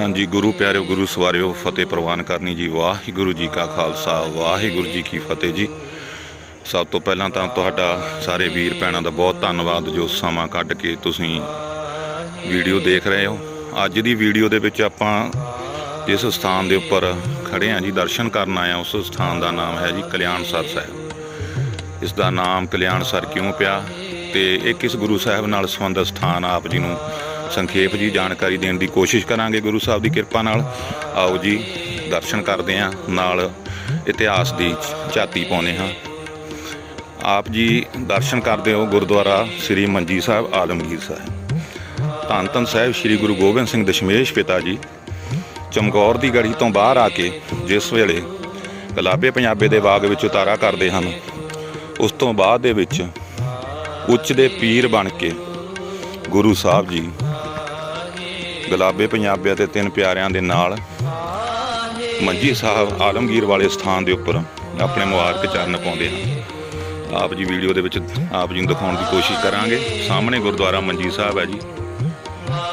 ਹਾਂਜੀ, ਗੁਰੂ ਪਿਆਰਿਓ, ਗੁਰੂ ਸਵਾਰਿਓ, ਫਤਿਹ ਪ੍ਰਵਾਨ ਕਰਨੀ ਜੀ। ਵਾਹਿਗੁਰੂ ਜੀ ਕਾ ਖਾਲਸਾ, ਵਾਹਿਗੁਰੂ ਜੀ ਕੀ ਫਤਿਹ ਜੀ। ਸਭ ਤੋਂ ਪਹਿਲਾਂ ਤਾਂ ਤੁਹਾਡਾ ਸਾਰੇ ਵੀਰ ਭੈਣਾਂ ਦਾ ਬਹੁਤ ਧੰਨਵਾਦ ਜੋ ਸਮਾਂ ਕੱਢ ਕੇ ਤੁਸੀਂ ਵੀਡੀਓ ਦੇਖ ਰਹੇ ਹੋ। ਅੱਜ ਦੀ ਵੀਡੀਓ ਦੇ ਵਿੱਚ ਆਪਾਂ ਜਿਸ ਸਥਾਨ ਦੇ ਉੱਪਰ ਖੜੇ ਹਾਂ ਜੀ, ਦਰਸ਼ਨ ਕਰਨ ਆਏ ਹਾਂ ਉਸ ਸਥਾਨ ਦਾ ਨਾਮ ਹੈ ਜੀ ਕਲਿਆਣਸਰ ਸਾਹਿਬ। ਇਸ ਦਾ ਨਾਮ ਕਲਿਆਣਸਰ ਕਿਉਂ ਪਿਆ? ਤੇ ਇਹ ਕਿਸ ਗੁਰੂ ਸਾਹਿਬ ਨਾਲ ਸੰਬੰਧਿਤ ਸਥਾਨ ਆਪ ਜੀ ਨੂੰ ਸੰਖੇਪ ਜੀ ਜਾਣਕਾਰੀ ਦੇਣ ਦੀ ਕੋਸ਼ਿਸ਼ ਕਰਾਂਗੇ ਗੁਰੂ ਸਾਹਿਬ ਦੀ ਕਿਰਪਾ ਨਾਲ। ਆਓ ਜੀ, ਦਰਸ਼ਨ ਕਰਦੇ ਹਾਂ, ਨਾਲ ਇਤਿਹਾਸ ਦੀ ਝਾਤੀ ਪਾਉਂਦੇ ਹਾਂ। ਆਪ ਜੀ ਦਰਸ਼ਨ ਕਰਦੇ ਹੋ ਗੁਰਦੁਆਰਾ ਸ੍ਰੀ ਮੰਜੀ ਸਾਹਿਬ, ਆਲਮਗੀਰ ਸਾਹਿਬ। ਧੰਨ ਧੰਨ ਸਾਹਿਬ ਸ੍ਰੀ ਗੁਰੂ ਗੋਬਿੰਦ ਸਿੰਘ ਦਸ਼ਮੇਸ਼ ਪਿਤਾ ਜੀ। ਚਮਕੌਰ ਦੀ ਗੜੀ ਤੋਂ ਬਾਹਰ ਆ ਕੇ ਜਿਸ ਵੇਲੇ ਗੁਲਾਬੇ ਪੰਜਾਬੇ ਦੇ ਬਾਗ ਵਿੱਚ ਉਤਾਰਾ ਕਰਦੇ ਹਨ, ਉਸ ਤੋਂ ਬਾਅਦ ਦੇ ਵਿੱਚ ਉੱਚ ਦੇ ਪੀਰ ਬਣ ਕੇ ਗੁਰੂ ਸਾਹਿਬ ਜੀ ਗੁਲਾਬੇ ਪੰਜਾਬੇ ਤੇ ਤਿੰਨ ਪਿਆਰਿਆਂ ਦੇ ਨਾਲ ਮੰਜੀ ਸਾਹਿਬ ਆਲਮਗੀਰ ਵਾਲੇ ਸਥਾਨ ਦੇ ਉੱਪਰ ਆਪਣੇ ਮੁਬਾਰਕ ਚਰਨ ਪਾਉਂਦੇ ਹਨ। ਆਪ ਜੀ ਵੀਡੀਓ ਦੇ ਵਿੱਚ ਆਪ ਜੀ ਨੂੰ ਦਿਖਾਉਣ ਦੀ ਕੋਸ਼ਿਸ਼ ਕਰਾਂਗੇ। ਸਾਹਮਣੇ ਗੁਰਦੁਆਰਾ ਮੰਜੀ ਸਾਹਿਬ ਹੈ ਜੀ।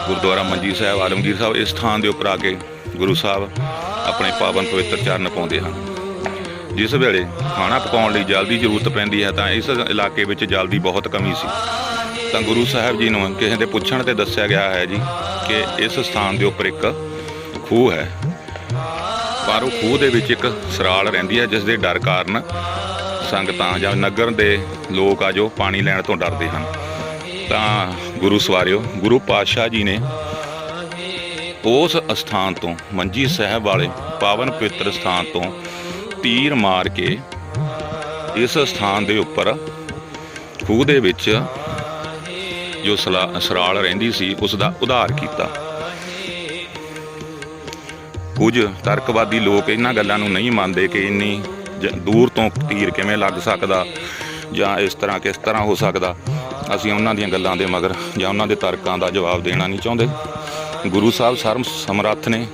ਗੁਰਦੁਆਰਾ ਮੰਜੀ ਸਾਹਿਬ, ਆਲਮਗੀਰ ਸਾਹਿਬ, ਇਸ ਸਥਾਨ ਦੇ ਉੱਪਰ ਆ ਕੇ ਗੁਰੂ ਸਾਹਿਬ ਆਪਣੇ ਪਾਵਨ ਪਵਿੱਤਰ ਚਰਨ ਪਾਉਂਦੇ ਹਨ। ਜਿਸ ਵੇਲੇ ਖਾਣਾ ਪਕਾਉਣ ਲਈ ਜਲ ਦੀ ਜ਼ਰੂਰਤ ਪੈਂਦੀ ਹੈ ਤਾਂ ਇਸ ਇਲਾਕੇ ਵਿੱਚ ਜਲ ਦੀ ਬਹੁਤ ਕਮੀ ਸੀ। ਤਾਂ ਗੁਰੂ ਸਾਹਿਬ ਜੀ ਨੂੰ ਕਿਸੇ ਦੇ ਪੁੱਛਣ ਤੇ ਦੱਸਿਆ ਗਿਆ ਹੈ ਜੀ ਕਿ ਇਸ ਸਥਾਨ ਦੇ ਉੱਪਰ ਇੱਕ ਖੂਹ ਹੈ। ਪਰ ਉਹ ਖੂਹ ਦੇ ਵਿੱਚ ਇੱਕ ਸਰਾਲ ਰਹਿੰਦੀ ਹੈ ਜਿਸ ਦੇ ਡਰ ਕਾਰਨ ਸੰਗਤਾਂ ਜਾਂ ਨਗਰ ਦੇ ਲੋਕ ਆ ਜੋ ਪਾਣੀ ਲੈਣ ਤੋਂ ਡਰਦੇ ਹਨ। ਤਾਂ ਗੁਰੂ ਸਵਾਰਿਓ, ਗੁਰੂ ਪਾਤਸ਼ਾਹ ਜੀ ਨੇ ਉਸ ਸਥਾਨ ਤੋਂ, ਮੰਜੀ ਸਾਹਿਬ ਵਾਲੇ ਪਾਵਨ ਪਵਿੱਤਰ ਸਥਾਨ ਤੋਂ ਤੀਰ ਮਾਰ ਕੇ ਇਸ ਸਥਾਨ ਦੇ ਉੱਪਰ ਖੂਹ ਦੇ ਵਿੱਚ ਜੋ ਸਲਾ- ਸਰਾਲ ਰਹਿੰਦੀ ਸੀ ਉਸ ਦਾ ਉਧਾਰ ਕੀਤਾ। ਕੁਝ ਤਰਕਵਾਦੀ ਲੋਕ ਇਹਨਾਂ ਗੱਲਾਂ ਨੂੰ ਨਹੀਂ ਮੰਨਦੇ ਕਿ ਇੰਨੀ ਜ- ਦੂਰ ਤੋਂ ਤੀਰ ਕਿਵੇਂ ਲੱਗ ਸਕਦਾ, ਜਾਂ ਇਸ ਤਰ੍ਹਾਂ ਕਿਸ ਤਰ੍ਹਾਂ ਹੋ ਸਕਦਾ। ਅਸੀਂ ਉਹਨਾਂ ਦੀਆਂ ਗੱਲਾਂ ਦੇ ਮਗਰ ਜਾਂ ਉਹਨਾਂ ਦੇ ਤਰਕਾਂ ਦਾ ਜਵਾਬ ਦੇਣਾ ਨਹੀਂ ਚਾਹੁੰਦੇ। ਗੁਰੂ ਸਾਹਿਬ ਸਰਮ, ਸਮਰੱਥ ਨੇ।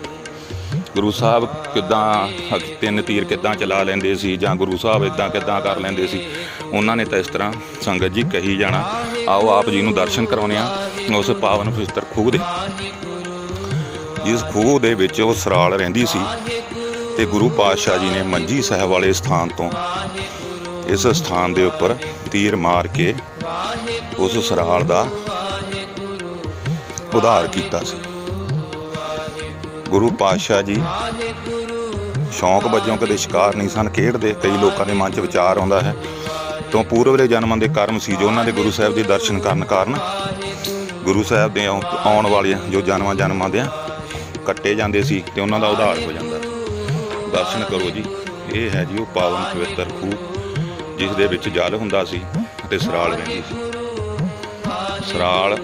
ਗੁਰੂ ਸਾਹਿਬ ਕਿਦਾਂ, ਤਿੰਨ ਤੀਰ ਕਿਦਾਂ ਚਲਾ ਲੈਂਦੇ ਸੀ ਜਾਂ ਗੁਰੂ ਸਾਹਿਬ ਇਦਾਂ ਕਿਦਾਂ ਕਰ ਲੈਂਦੇ ਸੀ। ਉਹਨਾਂ ਨੇ ਤਾਂ ਇਸ ਤਰ੍ਹਾਂ ਸੰਗਤ ਜੀ ਕਹੀ ਜਾਣਾ, ਆਓ ਆਪ ਜੀ ਨੂੰ ਦਰਸ਼ਨ ਕਰਾਉਣੇ ਆ ਉਸ ਪਾਵਨ ਪਵਿੱਤਰ ਖੂਹ ਦੇ। ਇਸ ਖੂਹ ਦੇ ਵਿੱਚ ਉਹ ਸਰਾਲ ਰਹਿੰਦੀ ਸੀ ਤੇ ਗੁਰੂ ਪਾਤਸ਼ਾਹ ਜੀ ਨੇ ਮੰਜੀ ਸਾਹਿਬ ਵਾਲੇ ਸਥਾਨ ਤੋਂ ਇਸ ਸਥਾਨ ਦੇ ਉੱਪਰ ਤੀਰ ਮਾਰ ਕੇ ਉਸ ਸਰਾਲ ਦਾ ਉਧਾਰ ਕੀਤਾ ਸੀ। ਗੁਰੂ ਪਾਤਸ਼ਾਹ ਜੀ ਸ਼ੌਂਕ ਵਜੋਂ ਕਦੇ ਸ਼ਿਕਾਰ ਨਹੀਂ ਸਨ, ਖੇਡਦੇ, ਕਈ ਲੋਕਾਂ ਦੇ ਮਨ 'ਚ ਵਿਚਾਰ ਆਉਂਦਾ ਹੈ ਤੋਂ ਪੂਰਵਲੇ ਜਨਮਾਂ ਦੇ ਕਰਮ ਸੀ, ਜੋ ਉਹਨਾਂ ਦੇ ਗੁਰੂ ਸਾਹਿਬ ਦੇ ਦਰਸ਼ਨ ਕਰਨ ਕਾਰਨ ਗੁਰੂ ਸਾਹਿਬ ਦੇ ਆਉਣ ਵਾਲੇ ਜੋ ਜਨਮਾਂ ਜਨਮਾਂ ਦੇ ਕੱਟੇ ਜਾਂਦੇ ਸੀ ਤੇ ਉਹਨਾਂ ਦਾ ਉਧਾਰ ਹੋ ਜਾਂਦਾ। ਦਰਸ਼ਨ ਕਰੋ ਜੀ, ਇਹ ਹੈ ਜੀ ਉਹ ਪਾਵਨ ਪਵਿੱਤਰ ਖੂਹ, ਜਿਸ ਦੇ ਵਿੱਚ ਜਲ ਹੁੰਦਾ ਸੀ ਤੇ ਸਰਾਲ ਰਹਿੰਦੀ ਸੀ। ਸਰਾਲ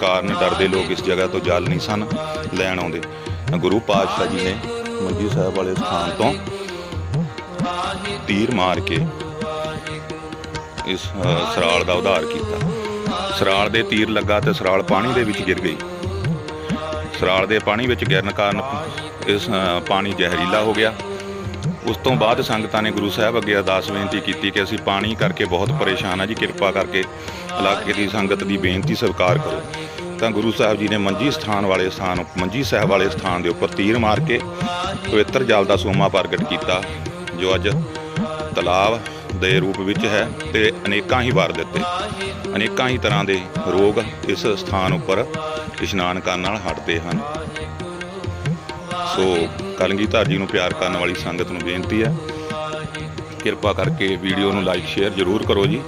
ਕਾਰਨ ਡਰਦੇ ਲੋਕ ਇਸ ਜਗ੍ਹਾ ਤੋਂ ਜਲ ਨਹੀਂ ਸਨ ਲੈਣ ਆਉਂਦੇ। ਤਾਂ ਗੁਰੂ ਪਾਤਸ਼ਾਹ ਜੀ ਨੇ ਮੰਜੀ ਸਾਹਿਬ ਵਾਲੇ ਸਥਾਨ ਤੋਂ ਤੀਰ ਮਾਰ ਕੇ ਇਸ ਅ, ਸਰਾਲ ਦਾ ਉਧਾਰ ਕੀਤਾ। ਸਰਾਲ ਦੇ ਤੀਰ ਲੱਗਾ ਤੇ ਸਰਾਲ ਪਾਣੀ ਦੇ ਵਿੱਚ ਗਿਰ ਗਈ। ਸਰਾਲ ਦੇ ਪਾਣੀ ਵਿੱਚ ਗਿਰਨ ਕਾਰਨ ਇਸ ਪਾਣੀ ਜ਼ਹਿਰੀਲਾ ਹੋ ਗਿਆ। ਉਸ ਤੋਂ ਬਾਅਦ ਸੰਗਤਾਂ ਨੇ ਗੁਰੂ ਸਾਹਿਬ ਅੱਗੇ ਅਰਦਾਸ ਬੇਨਤੀ ਕੀਤੀ ਕਿ ਅਸੀਂ ਪਾਣੀ ਕਰਕੇ ਬਹੁਤ ਪਰੇਸ਼ਾਨ ਆ ਜੀ ਕਿਰਪਾ ਕਰਕੇ ਇਲਾਕੇ ਦੀ ਸੰਗਤ ਦੀ ਬੇਨਤੀ ਸਵੀਕਾਰ ਕਰੋ। ਤਾਂ ਗੁਰੂ ਸਾਹਿਬ ਜੀ ਨੇ ਮੰਜੀ ਸਥਾਨ ਵਾਲੇ ਸਥਾਨ ਮੰਜੀ ਸਾਹਿਬ ਵਾਲੇ ਸਥਾਨ ਦੇ ਉੱਪਰ ਤੀਰ ਮਾਰ ਕੇ ਪਵਿੱਤਰ ਜਲ ਦਾ ਸੋਮਾ ਪ੍ਰਗਟ ਕੀਤਾ ਜੋ ਅੱਜ ਤਲਾਬ ਦੇ ਰੂਪ ਵਿੱਚ ਹੈ ਤੇ ਅਨੇਕਾਂ ਹੀ ਵਾਰ ਦਿੱਤੇ। ਅਨੇਕਾਂ ਹੀ ਤਰ੍ਹਾਂ ਦੇ ਰੋਗ ਇਸ ਸਥਾਨ ਉੱਪਰ ਇਸ਼ਨਾਨ ਕਰਨ ਨਾਲ ਹਟਦੇ ਹਨ। ਸੋ ਕਲਗੀਧਰ ਜੀ ਨੂੰ ਪਿਆਰ ਕਰਨ ਵਾਲੀ ਸੰਗਤ ਨੂੰ ਬੇਨਤੀ ਹੈ। ਕਿਰਪਾ ਕਰਕੇ ਵੀਡੀਓ ਨੂੰ ਲਾਈਕ ਸ਼ੇਅਰ ਜ਼ਰੂਰ ਕਰੋ ਜੀ।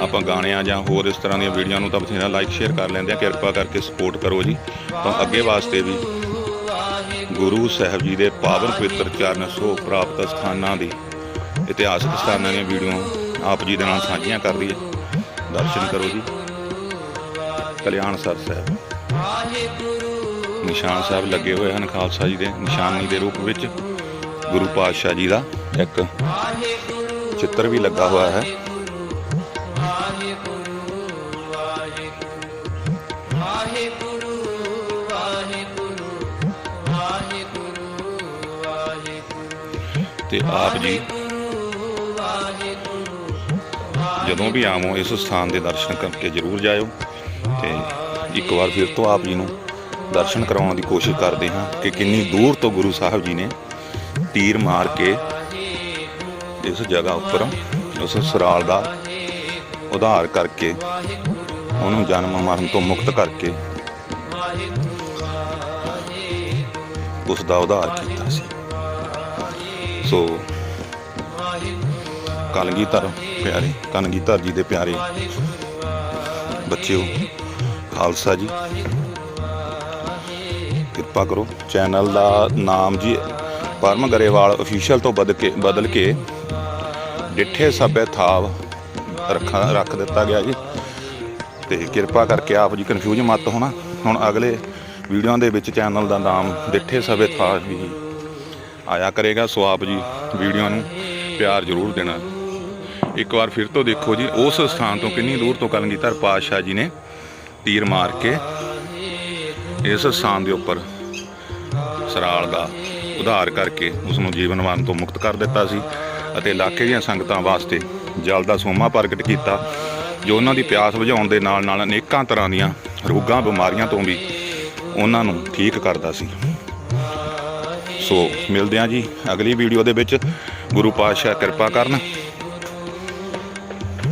ਆਪਾਂ ਗਾਣਿਆਂ ਜਾਂ ਹੋਰ ਇਸ ਤਰ੍ਹਾਂ ਦੀਆਂ ਵੀਡੀਓ ਨੂੰ ਤਾਂ ਬਥੇਰਾ ਲਾਈਕ ਸ਼ੇਅਰ ਕਰ ਲੈਂਦੇ ਆ ਕਿਰਪਾ ਕਰਕੇ ਸਪੋਰਟ ਕਰੋ ਜੀ। ਤਾਂ ਅੱਗੇ ਵਾਸਤੇ ਵੀ ਗੁਰੂ ਸਾਹਿਬ ਜੀ ਦੇ ਪਾਵਨ ਪਵਿੱਤਰ ਚਰਨ ਸੋ ਪ੍ਰਾਪਤ ਸਥਾਨਾਂ ਦੀ ਇਤਿਹਾਸਕ ਸਥਾਨਾਂ ਦੀਆਂ ਵੀਡੀਓ ਆਪ ਜੀ ਦੇ ਨਾਲ ਸਾਂਝੀਆਂ ਕਰ ਹੈ। ਦਰਸ਼ਨ ਕਰੋ ਜੀ। ਕਲਿਆਣਸਰ ਸਾਹਿਬ। ਨਿਸ਼ਾਨ ਸਾਹਿਬ ਲੱਗੇ ਹੋਏ ਹਨ ਖਾਲਸਾ ਜੀ ਦੇ ਨਿਸ਼ਾਨੀ ਦੇ ਰੂਪ ਵਿੱਚ। ਗੁਰੂ ਪਾਤਸ਼ਾਹ ਜੀ ਦਾ ਇੱਕ ਚਿੱਤਰ ਵੀ ਲੱਗਾ ਹੋਇਆ ਹੈ। ਤੇ ਆਪ ਜੀ ਜਦੋਂ ਵੀ ਆਵੋ ਇਸ ਸਥਾਨ ਦੇ ਦਰਸ਼ਨ ਕਰਕੇ ਜਰੂਰ ਜਾਇਓ ਤੇ ਇੱਕ ਵਾਰ ਫਿਰ ਤੋਂ ਆਪ ਜੀ ਨੂੰ ਦਰਸ਼ਨ ਕਰਾਉਣ ਦੀ ਕੋਸ਼ਿਸ਼ ਕਰਦੇ ਹਾਂ ਕਿ ਕਿੰਨੀ ਦੂਰ ਤੋਂ ਗੁਰੂ ਸਾਹਿਬ ਜੀ ਨੇ ਤੀਰ ਮਾਰ ਕੇ ਇਸ ਜਗ੍ਹਾ ਉੱਪਰ ਉਸ ਸਰਾਲ ਦਾ ਉਧਾਰ ਕਰਕੇ ਉਹਨੂੰ ਜਨਮ ਮਰਨ ਤੋਂ ਮੁਕਤ ਕਰਕੇ ਉਸ ਦਾ ਉਧਾਰ ਕੀਤਾ ਸੀ। ਸੋ ਕਲਗੀਧਰ ਪਿਆਰੇ ਕਲਗੀਧਰ ਜੀ ਦੇ ਪਿਆਰੇ ਬੱਚਿਓ, ਖਾਲਸਾ ਜੀ। ਕਿਰਪਾ ਕਰੋ, ਚੈਨਲ ਦਾ ਨਾਮ ਜੀ ਪਰਮ ਗਰੇਵਾਲ ਅਫੀਸ਼ੀਅਲ ਤੋਂ ਬਦਲ ਕੇ ਬਦਲ ਕੇ ਡਿੱਠੇ ਸਭੇ ਥਾਵ ਰੱਖਾ, ਰੱਖ ਦਿੱਤਾ ਗਿਆ ਜੀ। ਤੇ ਕਿਰਪਾ ਕਰਕੇ ਆਪ ਜੀ ਕਨਫਿਊਜ਼ ਮਤ ਹੋਣਾ। ਹੁਣ ਅਗਲੇ ਵੀਡੀਓ ਦੇ ਵਿੱਚ ਚੈਨਲ ਦਾ ਨਾਮ ਡਿੱਠੇ ਸਭੇ ਥਾਵ ਵੀ ਆਇਆ ਕਰੇਗਾ। ਸੋ ਆਪ ਜੀ ਵੀਡੀਓ ਨੂੰ ਪਿਆਰ ਜ਼ਰੂਰ ਦੇਣਾ। ਇੱਕ ਵਾਰ ਫਿਰ ਤੋਂ ਦੇਖੋ ਜੀ, ਉਸ ਸਥਾਨ ਤੋਂ ਕਿੰਨੀ ਦੂਰ ਤੋਂ ਕਲਗੀਧਰ ਪਾਤਸ਼ਾਹ ਜੀ ਨੇ ਤੀਰ ਮਾਰ ਕੇ ਇਸ ਸਥਾਨ ਦੇ ਉੱਪਰ ਸਰਾਲ ਦਾ ਉਧਾਰ ਕਰਕੇ ਉਸ ਨੂੰ ਜੀਵਨ ਮਰਨ ਤੋਂ ਮੁਕਤ ਕਰ ਦਿੱਤਾ ਸੀ ਅਤੇ ਇਲਾਕੇ ਦੀਆਂ ਸੰਗਤਾਂ ਵਾਸਤੇ ਜਲ ਦਾ ਸੋਮਾ ਪ੍ਰਗਟ ਕੀਤਾ, ਜੋ ਉਹਨਾਂ ਦੀ ਪਿਆਸ ਬੁਝਾਉਣ ਦੇ ਨਾਲ ਨਾਲ ਅਨੇਕਾਂ ਤਰ੍ਹਾਂ ਦੀਆਂ ਰੋਗਾਂ, ਬਿਮਾਰੀਆਂ ਤੋਂ ਵੀ ਉਹਨਾਂ ਨੂੰ ਠੀਕ ਕਰਦਾ ਸੀ। ਸੋ ਮਿਲਦੇ ਹਾਂ ਜੀ ਅਗਲੀ ਵੀਡੀਓ ਦੇ ਵਿੱਚ। ਗੁਰੂ ਪਾਤਸ਼ਾਹ ਕਿਰਪਾ ਕਰਨ।